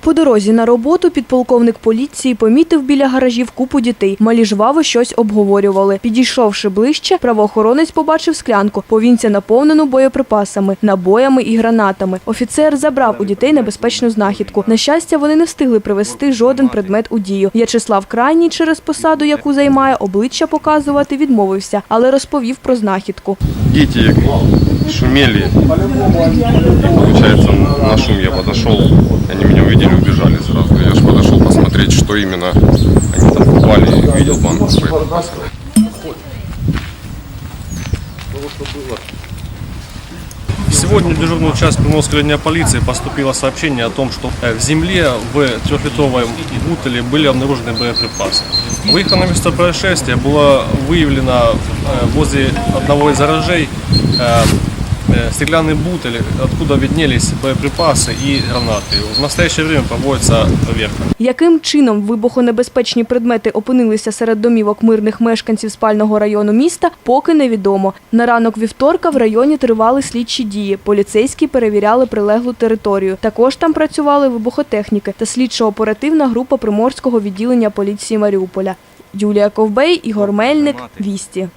По дорозі на роботу підполковник поліції помітив біля гаражів купу дітей. Малі жваво щось обговорювали. Підійшовши ближче, правоохоронець побачив склянку, повінця наповнену боєприпасами, набоями і гранатами. Офіцер забрав у дітей небезпечну знахідку. На щастя, вони не встигли привезти жоден предмет у дію. В'ячеслав Крайній через посаду, яку займає, обличчя показувати відмовився, але розповів про знахідку. Дети шумели, и получается на шум я подошел, они меня увидели, убежали сразу. Я же подошел посмотреть, что именно они там попали, и увидел банку. Сегодня в дежурную часть Приморской линии полиции поступило сообщение о том, что э, в земле в трехлитровой бутыле были обнаружены боеприпасы. Выехав на место происшествия, было выявлено э, возле одного из гаражей э, стеклянный бутыль, откуда виднелись боеприпасы и гранаты. В настоящее время проводится проверка. Яким чином вибухонебезпечні предмети опинилися серед домівок мирних мешканців спального району міста, поки невідомо. На ранок вівторка в районі тривали слідчі дії. Поліцейські перевіряли прилеглу територію. Також там працювали вибухотехніки та слідчо-оперативна група приморського відділення поліції Маріуполя. Юлія Ковбей, Ігор Мельник, Вісті.